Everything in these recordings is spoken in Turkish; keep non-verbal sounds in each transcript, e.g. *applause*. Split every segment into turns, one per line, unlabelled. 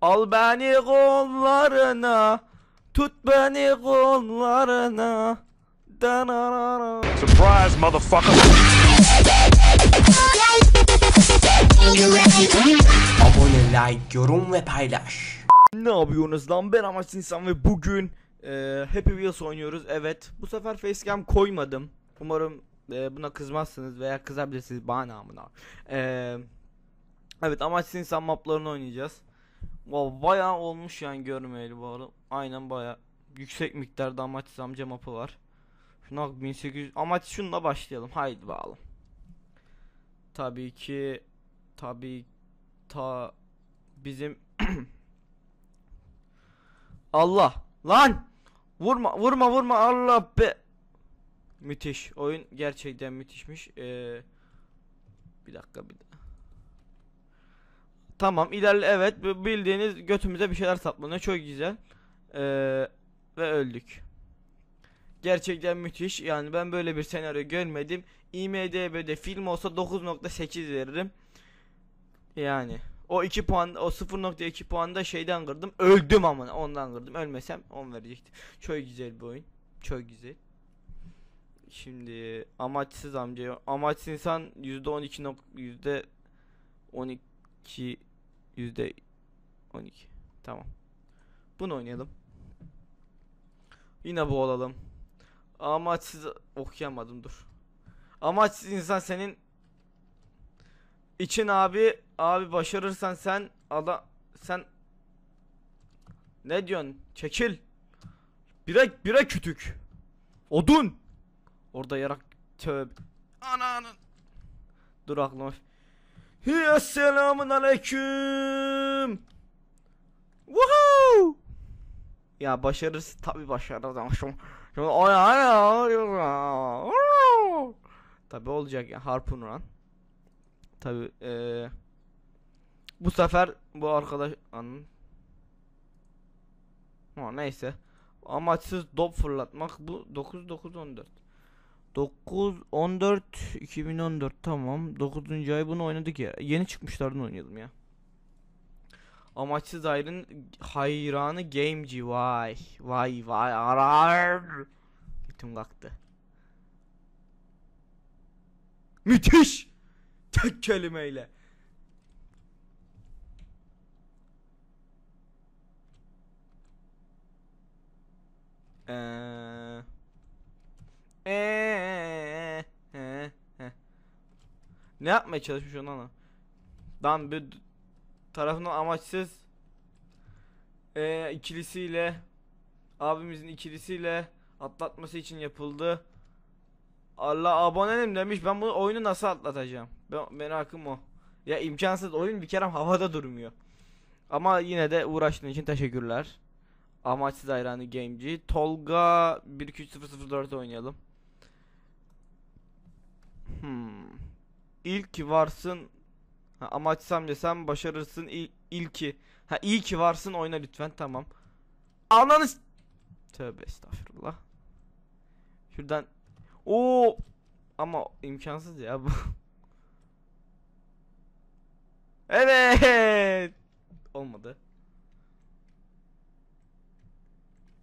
Al beni kollarına. Tut beni kollarına. Dananana.
Surprise, motherfucker.
Abone, like, yorum ve paylaş.
Ne yapıyorsunuz lan ben Amaç İnsan ve bugün e, Happy Wheels oynuyoruz evet bu sefer facecam koymadım Umarım e, buna kızmazsınız veya kızabilirsiniz bana amına e, Evet Amaç İnsan maplarını oynayacağız wow, Bayağı olmuş yani görmeyeli bu arada. Aynen bayağı. Yüksek miktarda Amaç amca mapı var. Şuna bak 1800 Amaç şununla başlayalım. Haydi bakalım. Tabii ki Tabii ta bizim *clears throat* Allah! Lan! Vurma vurma vurma. Allah be! Müthiş. Oyun gerçekten müthişmiş. Ee, bir dakika bir dakika tamam ilerle evet bildiğiniz götümüze bir şeyler saplanıyor çok güzel ee, ve öldük gerçekten müthiş yani ben böyle bir senaryo görmedim IMDB'de film olsa 9.8 veririm yani o 2 puan o 0.2 puan da şeyden kırdım. Öldüm ama ondan kırdım. Ölmesem 10 verecektim. Çok güzel bir oyun. Çok güzel. Şimdi amaçsız amca amaçsız insan %12 nok yüzde 12 yüzde 12 tamam. Bunu oynayalım. Yine bu olalım. Amaçsız okuyamadım dur. Amaçsız insan senin için abi. Abi başarırsan sen ada sen ne diyorsun? Çekil. Bire bire kütük. Odun. Orada yarak tövbe. Ananın. Dur aklıma ya selamun aleyküm. Woohoo! Ya başarırız tabi başarırız ama şu ay ay tabi olacak ya harpun run Tabi eee bu sefer bu arkadaş anın. Neyse. Amaçsız dop fırlatmak bu 9 9 14 9 14 2014 tamam. 9. ay bunu oynadık ya. Yeni çıkmışlardan oynayalım ya. Amaçsız ayrın hayranı gameci. Vay vay vay arar. Bütün kalktı. Müthiş! Tek kelimeyle. Eee *laughs* Ne yapmaya çalışmış onu ana? Dan bir tarafından amaçsız ee, ikilisiyle abimizin ikilisiyle atlatması için yapıldı. Allah abonenim demiş ben bu oyunu nasıl atlatacağım? Ben merakım o. Ya imkansız oyun bir kere havada durmuyor. Ama yine de uğraştığın için teşekkürler. Amaçsız hayranı gameci. Tolga 12304 oynayalım. Hmm. İlk varsın ha, amaçsam desem başarırsın İl, ilki. Ha iyi ki varsın oyna lütfen tamam. Ananı Tövbe estağfurullah. Şuradan Oo ama imkansız ya bu. *laughs* evet. Olmadı.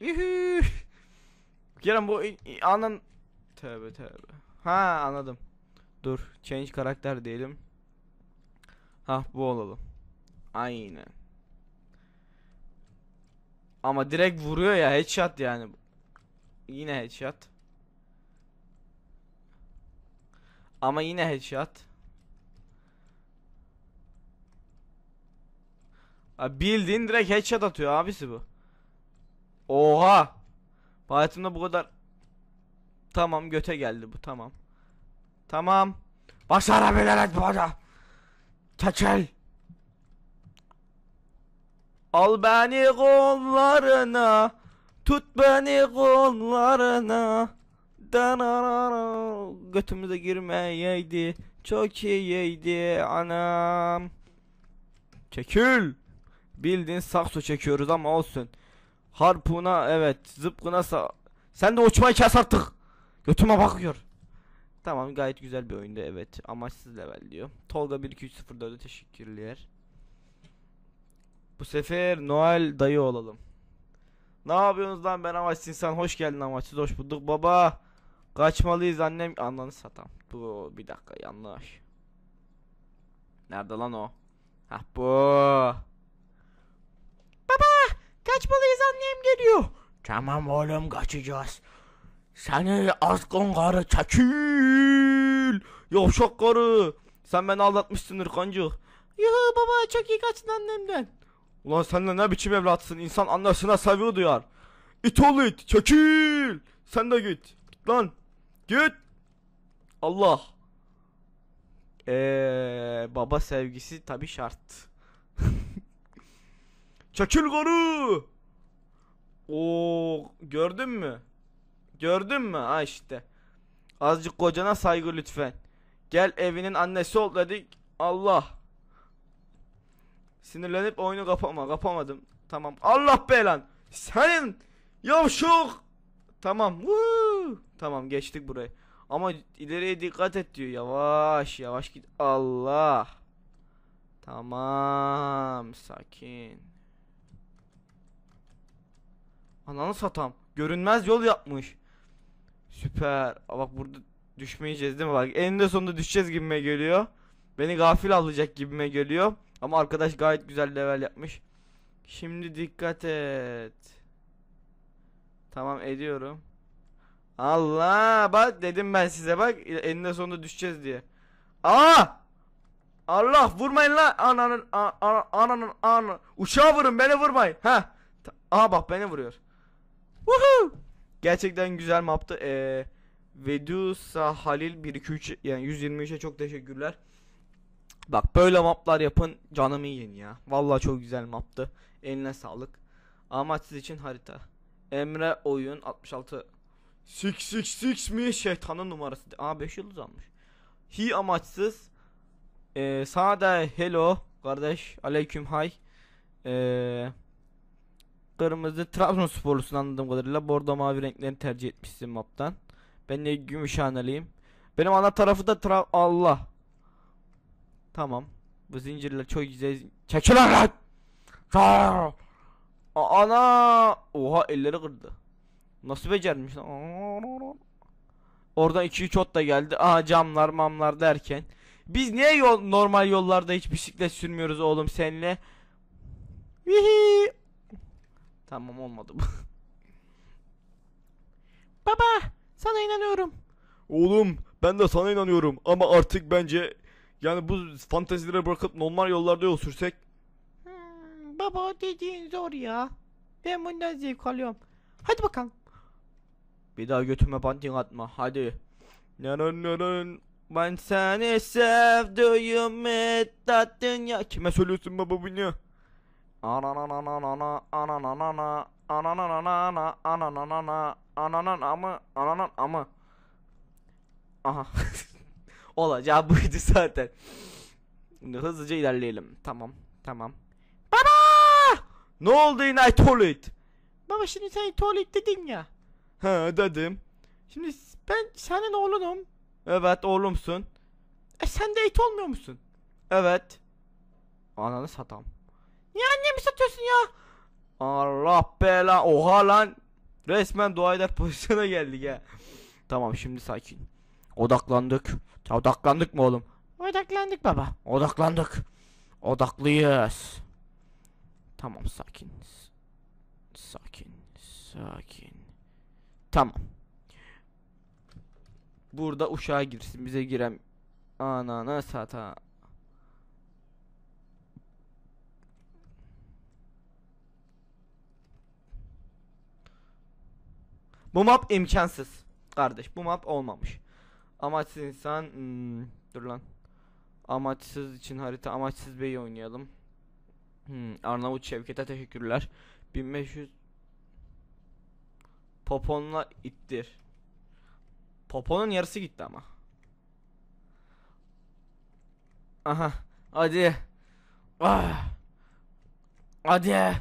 Yuhu. Kerem bu anan tövbe tövbe. Ha anladım. Dur change karakter diyelim. Ha bu olalım. Aynen. Ama direkt vuruyor ya headshot yani. Yine headshot. Ama yine headshot. Abi bildiğin direkt headshot atıyor abisi bu. Oha. Hayatımda bu kadar Tamam göte geldi bu tamam. Tamam. Başarabilerek bu adam. Çekil. Al beni kollarına. Tut beni kollarına. Dananana. Götümüze girmeyeydi. Çok iyiydi anam. Çekil. Bildiğin sakso çekiyoruz ama olsun. Harpuna evet zıpkına sa Sen de uçmayı kes artık. Götüme bakıyor. Tamam gayet güzel bir oyundu evet. Amaçsız level diyor. Tolga 1204'e teşekkürler. Bu sefer Noel dayı olalım. Ne yapıyorsunuz lan ben amaçsız insan hoş geldin amaçsız hoş bulduk baba. Kaçmalıyız annem ananı satam. Bu bir dakika yanlış. Nerede lan o? Hah bu. Baba kaçmalıyız annem geliyor. Tamam oğlum kaçacağız. Seni azgın karı çekil. Yavşak karı. Sen beni aldatmışsındır kancık. Yuhu baba çok iyi kaçtın annemden. Ulan sen de ne biçim evlatsın İnsan annesine seviyor duyar. İt ol it çekil. Sen de git. Git lan. Git. Allah. Eee baba sevgisi tabi şart. *laughs* çekil karı. Oo gördün mü? Gördün mü? Ha işte. Azıcık kocana saygı lütfen. Gel evinin annesi ol dedik. Allah. Sinirlenip oyunu kapama. Kapamadım. Tamam. Allah belan. Senin yavşak. Tamam. Woo. Tamam geçtik burayı. Ama ileriye dikkat et diyor. Yavaş yavaş git. Allah. Tamam. Sakin. Ananı satam. Görünmez yol yapmış. Süper. Bak burada düşmeyeceğiz değil mi? Bak eninde sonunda düşeceğiz gibime geliyor. Beni gafil alacak gibime geliyor. Ama arkadaş gayet güzel level yapmış. Şimdi dikkat et. Tamam ediyorum. Allah bak dedim ben size bak eninde sonunda düşeceğiz diye. Aa! Allah vurmayın lan ananın a- a- ananın ananın uçağı vurun beni vurmayın. Ha. Aa bak beni vuruyor. Woohoo! Gerçekten güzel maptı. Ee, Vedusa Halil 123 yani 123'e çok teşekkürler. Bak böyle maplar yapın canımı yiyin ya. Vallahi çok güzel maptı. Eline sağlık. Amaçsız için harita. Emre oyun 66 666 mi şeytanın numarası. Aa 5 yıldız almış. Hi amaçsız. Ee, sana hello kardeş. Aleyküm hay. Ee, kırmızı Trabzonsporlusun anladığım kadarıyla. Bordo mavi renklerini tercih etmişsin maptan. Ben de gümüşhaneliyim. Benim ana tarafı da tra Allah. Tamam. Bu zincirler çok güzel. Çekil lan Ana! Oha elleri kırdı. Nasıl becermiş lan? Oradan 2-3 ot da geldi. Aha camlar mamlar derken. Biz niye yol, normal yollarda hiç bisiklet sürmüyoruz oğlum seninle? Vihi. Tamam olmadı bu. *laughs* Baba sana inanıyorum. Oğlum ben de sana inanıyorum ama artık bence yani bu fantezilere bırakıp normal yollarda yol sürsek. Hmm, baba dediğin zor ya. Ben bundan zevk alıyorum. Hadi bakalım. Bir daha götüme banting atma hadi. Neren neren ben seni sevdiğimi tattın ya. Kime söylüyorsun baba bunu? Ananananana anananana anananana anananana ananan ama ananan ama Aha. *laughs* Olacağı buydu zaten. Şimdi hızlıca ilerleyelim. Tamam tamam. Baba! Ne oldu yine tuvalet Baba şimdi sen tuvalet dedin ya. He dedim. Şimdi ben senin oğlunum. Evet oğlumsun. E sen de it olmuyor musun? Evet. Ananı satam Niye annemi satıyorsun ya? Allah bela. Oha lan. Resmen dua eder pozisyona geldik ya. Tamam şimdi sakin. Odaklandık. Odaklandık mı oğlum? Odaklandık baba. Odaklandık. Odaklıyız. Tamam sakin. Sakin Sakin. Tamam. Burada uşağa girsin bize girem Ananı sata Bu map imkansız. Kardeş bu map olmamış. Amaçsız insan hmm, dur lan. Amaçsız için harita amaçsız beyi oynayalım. Hmm, Arnavut Şevket'e teşekkürler. 1500 Popon'la ittir. Popon'un yarısı gitti ama. Aha. Hadi. Ah. Hadi.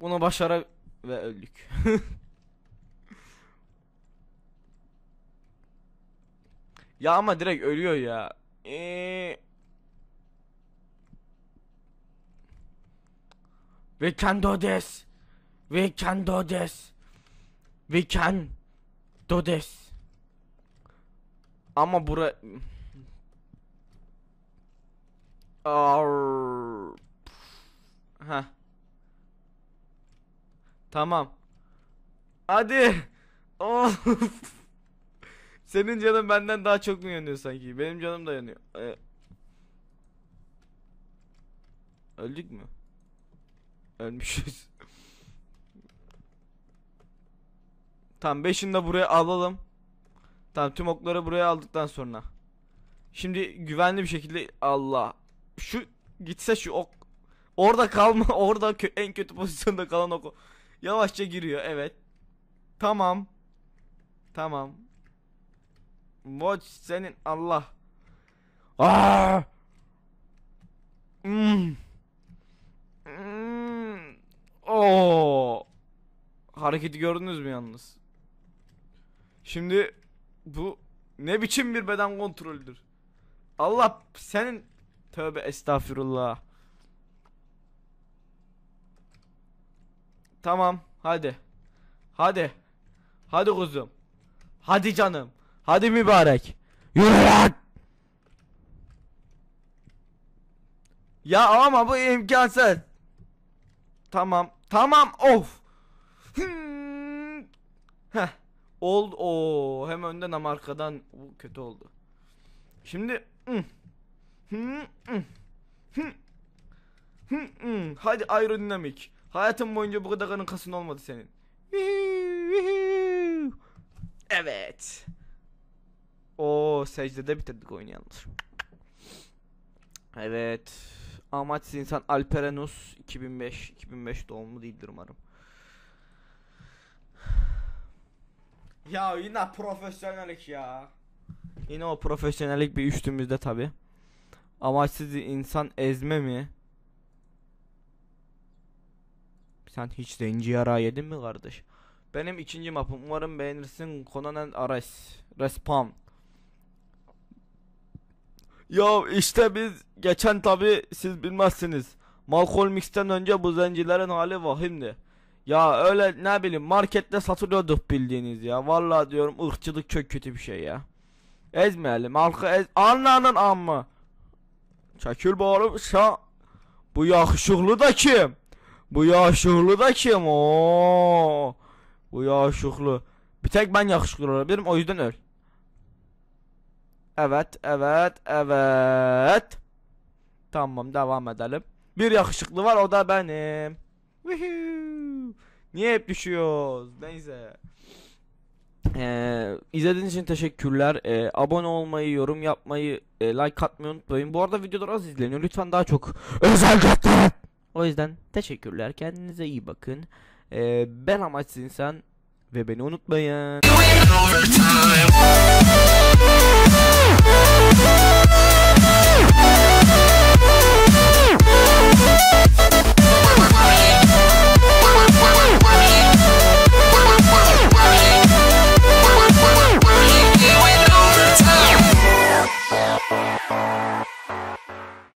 Bunu başara ve öldük. *laughs* Ya ama direkt ölüyor ya. Ee... We can do this. We can do this. We can do this. Ama bura... Arr. Heh. Tamam. Hadi. Of. Senin canın benden daha çok mu yanıyor sanki? Benim canım da yanıyor. Ee, öldük mü? Ölmüşüz. tamam beşini de buraya alalım. Tamam tüm okları buraya aldıktan sonra. Şimdi güvenli bir şekilde Allah. Şu gitse şu ok. Orada kalma. *laughs* Orada kö- en kötü pozisyonda kalan ok. Yavaşça giriyor. Evet. Tamam. Tamam. Watch senin Allah. Aa! Hmm. Hmm. Oo. Hareketi gördünüz mü yalnız? Şimdi bu ne biçim bir beden kontrolüdür? Allah senin tövbe estağfirullah. Tamam hadi. Hadi. Hadi kuzum. Hadi canım. Hadi mübarek. Yürü lan. Ya ama bu imkansız. Tamam. Tamam. Of. Hmm. Heh. Oldu. Oo, hem önden hem arkadan bu kötü oldu. Şimdi hmm. Hmm, hmm. Hadi aerodinamik. Hayatın boyunca bu kadar karın kasın olmadı senin. Evet. O secdede bitirdik oyunu yalnız. Evet. Amaç insan Alperenus 2005 2005 doğumlu değildir umarım. Ya yine profesyonellik ya. Yine o profesyonellik bir üstümüzde tabi. Amaçsız insan ezme mi? Sen hiç zenci yara yedin mi kardeş? Benim ikinci mapım. Umarım beğenirsin. Conan Ares. Respawn. Ya işte biz geçen tabi siz bilmezsiniz. Malcolm X'ten önce bu zencilerin hali vahimdi. Ya öyle ne bileyim markette satılıyorduk bildiğiniz ya. Vallahi diyorum ırkçılık çok kötü bir şey ya. Ezmeyelim halkı ez... Anlanın amma. Çekil bağırıp şa... Bu yakışıklı da kim? Bu yakışıklı da kim? Oo. Bu yakışıklı. Bir tek ben yakışıklı olabilirim o yüzden öl. Evet, evet, evet. Tamam devam edelim. Bir yakışıklı var o da benim. Niye hep düşüyoruz? Neyse. Ee, izlediğiniz için teşekkürler. Ee, abone olmayı, yorum yapmayı, e, like atmayı unutmayın. Bu arada videolar az izleniyor. Lütfen daha çok özel gösterin. O yüzden teşekkürler. Kendinize iyi bakın. Ee, ben amaçsız insan ve beni unutmayın.
Yeah.